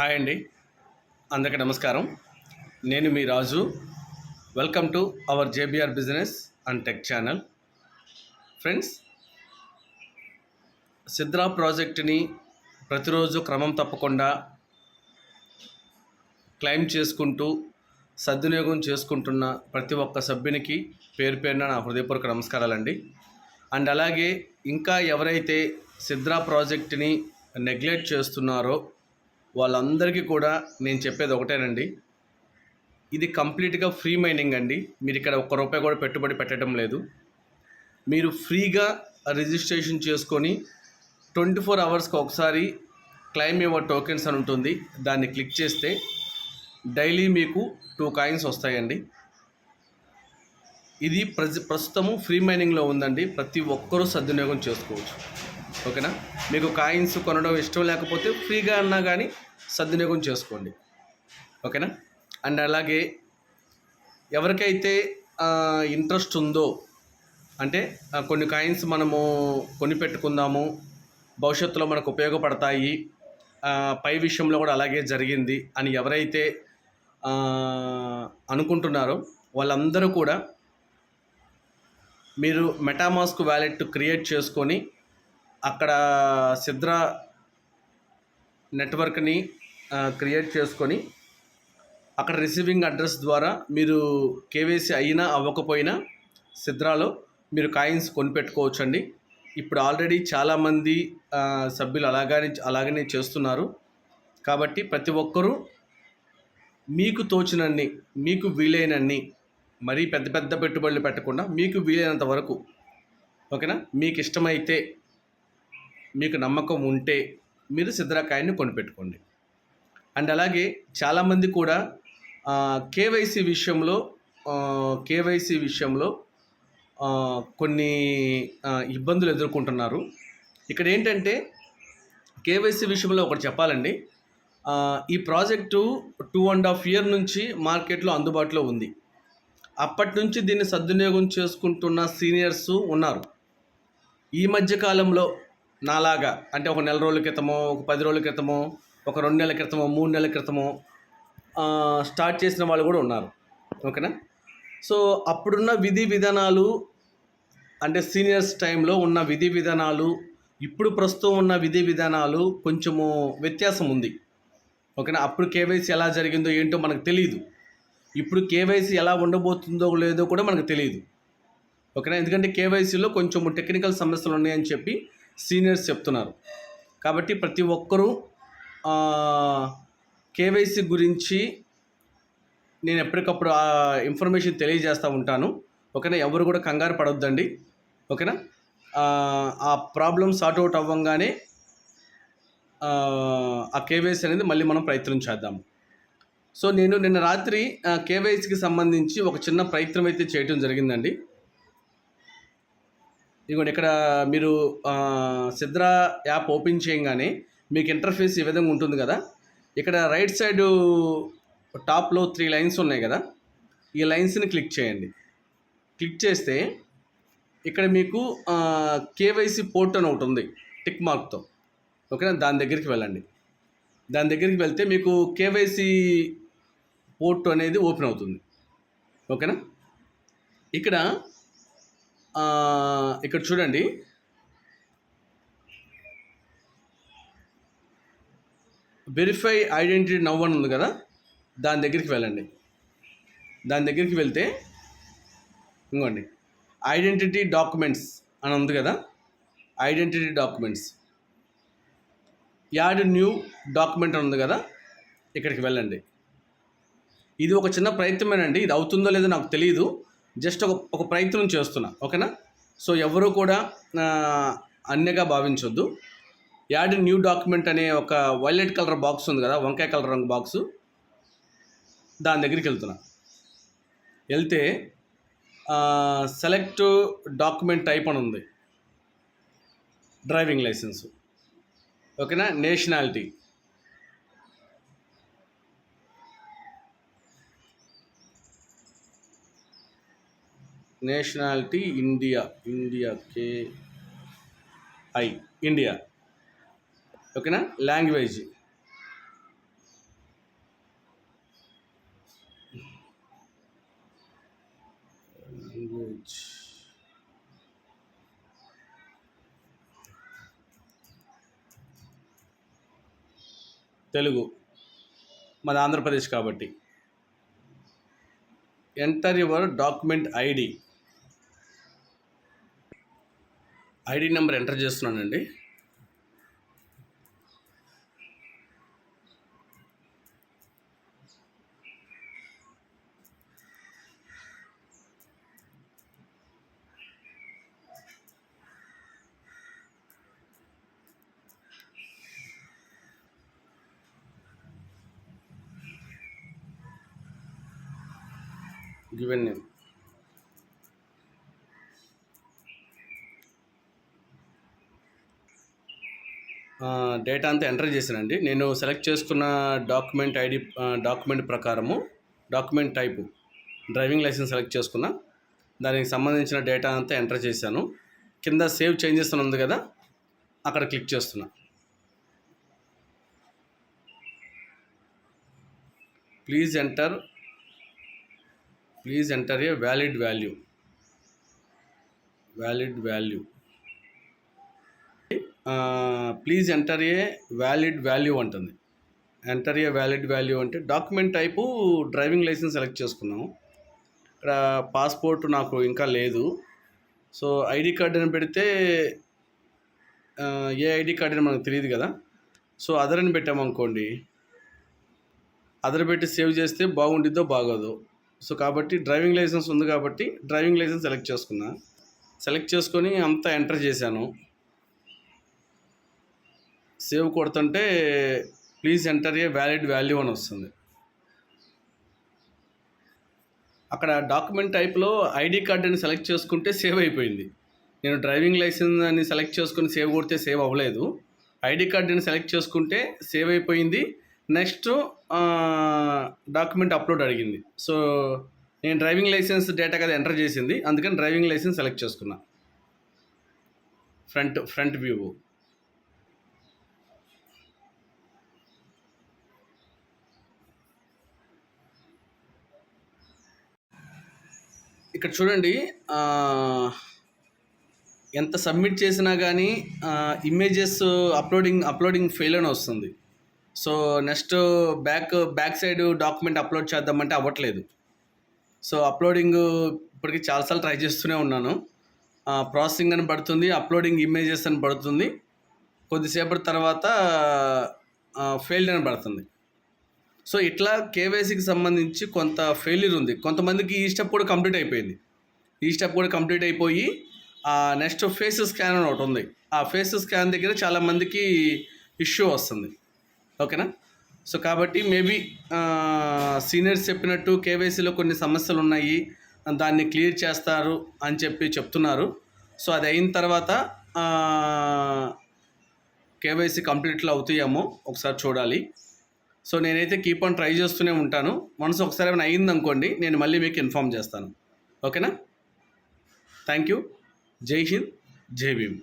Hi అండి. అందరికీ నమస్కారం. నేను మీ Raju. Welcome to our JBR business and tech channel friends Sidra ప్రాజెక్టుని ప్రతిరోజు క్రమం తప్పకుండా క్లెయిమ్ చేసుకుంటూ సద్వినియోగం చేసుకుంటున్న ప్రతి ఒక్క సభ్యునికి పేరు పేరున నా హృదయపూర్వక నమస్కారాలండి. అండ్ అలాగే ఇంకా ఎవరైతే సిద్రా ప్రాజెక్టుని నెగ్లెక్ట్ చేస్తున్నారో వాళ్ళందరికీ కూడా నేను చెప్పేది ఒకటేనండి. ఇది కంప్లీట్గా ఫ్రీ మైనింగ్ అండి. మీరు ఇక్కడ ఒక్క రూపాయి కూడా పెట్టుబడి పెట్టడం లేదు. మీరు ఫ్రీగా రిజిస్ట్రేషన్ చేసుకొని ట్వంటీ ఫోర్ అవర్స్కి ఒకసారి క్లైమ్ యువర్ టోకెన్స్ అని ఉంటుంది. దాన్ని క్లిక్ చేస్తే డైలీ మీకు టూ కాయిన్స్ వస్తాయండి. ఇది ప్రజ ప్రస్తుతము ఫ్రీ మైనింగ్లో ఉందండి. ప్రతి ఒక్కరూ సద్వినియోగం చేసుకోవచ్చు. ఓకేనా? మీకు కాయిన్స్ కొనడం ఇష్టం లేకపోతే ఫ్రీగా అన్నా కానీ సద్వినియోగం చేసుకోండి. ఓకేనా? అండ్ అలాగే ఎవరికైతే ఇంట్రెస్ట్ ఉందో అంటే కొన్ని కాయిన్స్ మనము కొనిపెట్టుకుందాము భవిష్యత్తులో మనకు ఉపయోగపడతాయి పై విషయంలో కూడా అలాగే జరిగింది అని ఎవరైతే అనుకుంటున్నారో వాళ్ళందరూ కూడా మీరు మెటామాస్క్ వ్యాలెట్ క్రియేట్ చేసుకొని అక్కడ సిద్ర నెట్వర్క్ని క్రియేట్ చేసుకొని అక్కడ రిసీవింగ్ అడ్రస్ ద్వారా మీరు కేవైసీ అయినా అవ్వకపోయినా సిద్రాలో మీరు కాయిన్స్ కొనిపెట్టుకోవచ్చు అండి ఇప్పుడు ఆల్రెడీ చాలామంది సభ్యులు అలాగనే అలాగనే చేస్తున్నారు. కాబట్టి ప్రతి ఒక్కరూ మీకు తోచినన్ని మీకు వీలైనన్ని మరీ పెద్ద పెద్ద పెట్టుబడులు పెట్టకుండా మీకు వీలైనంత వరకు ఓకేనా? మీకు ఇష్టమైతే మీకు నమ్మకం ఉంటే మీరు సిద్ధరాకాయని కొనిపెట్టుకోండి. అండ్ అలాగే చాలామంది కూడా కేవైసీ విషయంలో కేవైసీ విషయంలో కొన్ని ఇబ్బందులు ఎదుర్కొంటున్నారు. ఇక్కడ ఏంటంటే కేవైసీ విషయంలో ఒకటి చెప్పాలండి. ఈ project two and half year నుంచి మార్కెట్లో అందుబాటులో ఉంది. అప్పటి నుంచి దీన్ని సద్వినియోగం చేసుకుంటున్న సీనియర్స్ ఉన్నారు. ఈ మధ్య కాలంలో నాలాగా. అంటే ఒక నెల రోజుల క్రితమో ఒక పది రోజుల క్రితమో ఒక రెండు నెలల క్రితమో మూడు నెలల క్రితమో స్టార్ట్ చేసిన వాళ్ళు కూడా ఉన్నారు. ఓకేనా? సో అప్పుడున్న విధి విధానాలు అంటే సీనియర్స్ టైంలో ఉన్న విధి విధానాలు ఇప్పుడు ప్రస్తుతం ఉన్న విధి విధానాలు కొంచెము వ్యత్యాసం ఉంది. ఓకేనా? అప్పుడు కేవైసీ ఎలా జరిగిందో ఏంటో మనకు తెలియదు ఇప్పుడు కేవైసీ ఎలా ఉండబోతుందో లేదో కూడా మనకు తెలియదు ఓకేనా? ఎందుకంటే కేవైసీలో కొంచెం టెక్నికల్ సమస్యలు ఉన్నాయని చెప్పి సీనియర్స్ చెప్తున్నారు. కాబట్టి ప్రతి ఒక్కరూ కేవైసీ గురించి నేను ఎప్పటికప్పుడు ఆ ఇన్ఫర్మేషన్ తెలియజేస్తూ ఉంటాను. ఓకేనా? ఎవరు కూడా కంగారు పడొద్దండి. ఓకేనా? ఆ, ప్రాబ్లం ప్రాబ్లమ్ సార్ట్ అవుట్ అవ్వంగానే ఆ, ఆ కేవైసీ అనేది మళ్ళీ మనం ప్రయత్నం చేద్దాం. సో నేను నిన్న రాత్రి కేవైసీకి సంబంధించి ఒక చిన్న ప్రయత్నం అయితే చేయటం జరిగిందండి. ఇదిగోండి ఇక్కడ మీరు సిద్ర యాప్ ఓపెన్ చేయగానే మీకు ఇంటర్ఫేస్ ఈ విధంగా ఉంటుంది కదా. ఇక్కడ రైట్ సైడ్ టాప్లో త్రీ లైన్స్ ఉన్నాయి కదా. ఈ లైన్స్ని క్లిక్ చేయండి. క్లిక్ చేస్తే ఇక్కడ మీకు కేవైసీ పోర్ట్ అని ఒకటి ఉంది టిక్ మార్క్తో. ఓకేనా? దాని దగ్గరికి వెళ్ళండి. దాని దగ్గరికి వెళ్తే మీకు కేవైసీ పోర్ట్ అనేది ఓపెన్ అవుతుంది. ఓకేనా? ఇక్కడ ఇక్కడ చూడండి. వెరిఫై ఐడెంటిటీ నవ్ అని ఉంది కదా? దాని దగ్గరికి వెళ్ళండి. దాని దగ్గరికి వెళ్తే ఇంకోండి. ఐడెంటిటీ డాక్యుమెంట్స్ అని ఉంది కదా? Identity documents add new document అని ఉంది కదా? ఇక్కడికి వెళ్ళండి. ఇది ఒక చిన్న ప్రయత్నమేనండి. ఇది అవుతుందో లేదో నాకు తెలియదు జస్ట్ ఒక ఒక ప్రయత్నం చేస్తున్నా ఓకేనా? సో ఎవరు కూడా అన్యగా భావించొద్దు. యాడ్ న్యూ డాక్యుమెంట్ అనే ఒక వైలెట్ కలర్ బాక్స్ ఉంది కదా వంకాయ కలర్ రంగు బాక్సు. దాని దగ్గరికి వెళ్తున్నా. వెళ్తే సెలెక్ట్ డాక్యుమెంట్ టైప్ అని ఉంది. Driving licence. ఓకేనా? నేషనాలిటీ. నేషనాలిటీ ఇండియా ఇండియా కే ఐ ఇండియా. ఓకేనా? లాంగ్వేజ్. లాంగ్వేజ్. తెలుగు. మన ఆంధ్రప్రదేశ్ కాబట్టి. Enter your document ID ID number enter చేస్తున్నానండి. Given name. డేటా అంతా ఎంటర్ చేశానండి. నేను సెలెక్ట్ చేసుకున్న డాక్యుమెంట్ ఐడి డాక్యుమెంట్ ప్రకారము document type driving licence select చేసుకున్న. దానికి సంబంధించిన డేటా అంతా ఎంటర్ చేశాను. కింద సేవ్ చేంజెస్ అని ఉంది కదా అక్కడ క్లిక్ చేస్తున్నా. Please enter please enter a valid value. Valid value. Please enter a valid value అంటుంది. ఎంటర్ ఏ వ్యాలిడ్ వాల్యూ అంటే document type driving licence select చేసుకున్నాము. ఇక్కడ పాస్పోర్ట్ నాకు ఇంకా లేదు. సో ఐడి కార్డ్ అని పెడితే ఏ ఐడి కార్డ్ అని మనకు తెలియదు కదా. సో అదర్ అని పెట్టామనుకోండి అదర్ పెట్టి సేవ్ చేస్తే బాగుండిద్దో బాగోదు. సో కాబట్టి డ్రైవింగ్ లైసెన్స్ ఉంది కాబట్టి డ్రైవింగ్ లైసెన్స్ సెలెక్ట్ చేసుకున్నా. సెలెక్ట్ చేసుకొని అంతా ఎంటర్ చేశాను. సేవ్ కొడుతుంటే please enter a valid value అని వస్తుంది. అక్కడ డాక్యుమెంట్ టైప్లో ఐడి కార్డ్ అని సెలెక్ట్ చేసుకుంటే సేవ్ అయిపోయింది. నేను డ్రైవింగ్ లైసెన్స్ అని సెలెక్ట్ చేసుకుని సేవ్ కొడితే సేవ్ అవ్వలేదు. ఐడి కార్డ్ అని సెలెక్ట్ చేసుకుంటే సేవ్ అయిపోయింది. నెక్స్ట్ డాక్యుమెంట్ అప్లోడ్ అడిగింది. సో నేను డ్రైవింగ్ లైసెన్స్ డేటా కదా ఎంటర్ చేసింది. అందుకని డ్రైవింగ్ లైసెన్స్ సెలెక్ట్ చేసుకున్నా. Front front view. ఇక్కడ చూడండి ఎంత సబ్మిట్ చేసినా కానీ ఇమేజెస్ అప్లోడింగ్ అప్లోడింగ్ ఫెయిల్ అని వస్తుంది. So next back back side document upload చేద్దామంటే అవ్వట్లేదు. సో అప్లోడింగ్ ఇప్పటికి చాలాసార్లు ట్రై చేస్తూనే ఉన్నాను. ప్రాసెసింగ్ అని పడుతుంది అప్లోడింగ్ ఇమేజెస్ అని పడుతుంది. కొద్దిసేపటి తర్వాత ఫెయిల్డ్ అని పడుతుంది. సో ఇట్లా కేవైసీకి సంబంధించి కొంత ఫెయిల్యూర్ ఉంది. కొంతమందికి ఈ స్టెప్ కూడా కంప్లీట్ అయిపోయింది. ఈ స్టెప్ కూడా కంప్లీట్ అయిపోయి నెక్స్ట్ ఫేస్ స్కాన్ అని ఒకటి ఉంది. ఆ ఫేస్ స్కాన్ దగ్గర చాలామందికి ఇష్యూ వస్తుంది. ఓకేనా? సో కాబట్టి మేబీ సీనియర్స్ చెప్పినట్టు కేవైసీలో కొన్ని సమస్యలు ఉన్నాయి. దాన్ని క్లియర్ చేస్తారు అని చెప్పి చెప్తున్నారు. సో అది అయిన తర్వాత కేవైసీ కంప్లీట్లో అవుతాయేమో ఒకసారి చూడాలి. సో నేనైతే కీప్ ఆన్ ట్రై చేస్తూనే ఉంటాను. మనసు ఒకసారి ఏమైనా అయింది అనుకోండి నేను మళ్ళీ మీకు ఇన్ఫామ్ చేస్తాను. ఓకేనా థ్యాంక్ యూ జై హింద్ జై భీమ్